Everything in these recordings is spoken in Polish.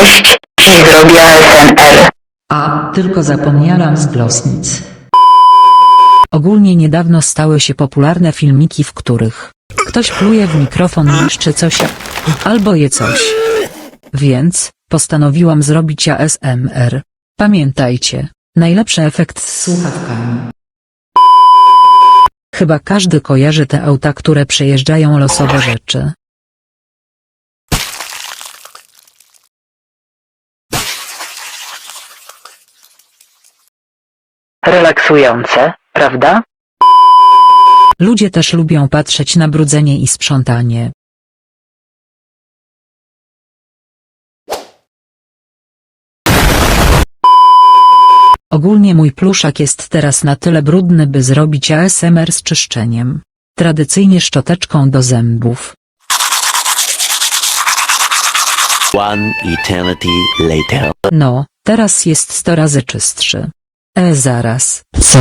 Cześć, dziś zrobię ASMR. A, tylko zapomniałam z glosnic. Ogólnie niedawno stały się popularne filmiki, w których ktoś pluje w mikrofon niszczy coś albo je coś. Więc postanowiłam zrobić ASMR. Pamiętajcie, najlepszy efekt z słuchawkami. Chyba każdy kojarzy te auta, które przejeżdżają losowe rzeczy. Relaksujące, prawda? Ludzie też lubią patrzeć na brudzenie i sprzątanie. Ogólnie mój pluszak jest teraz na tyle brudny, by zrobić ASMR z czyszczeniem. Tradycyjnie szczoteczką do zębów. One eternity later. No, teraz jest 100 razy czystszy. E zaraz. Co?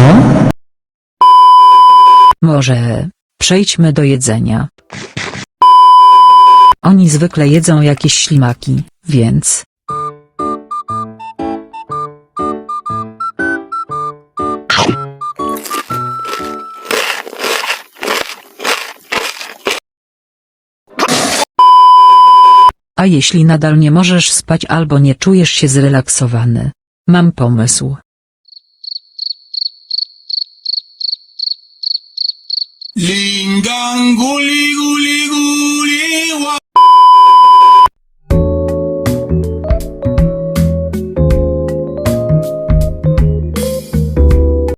Może przejdźmy do jedzenia. Oni zwykle jedzą jakieś ślimaki, więc A jeśli nadal nie możesz spać albo nie czujesz się zrelaksowany? Mam pomysł. Linganguligu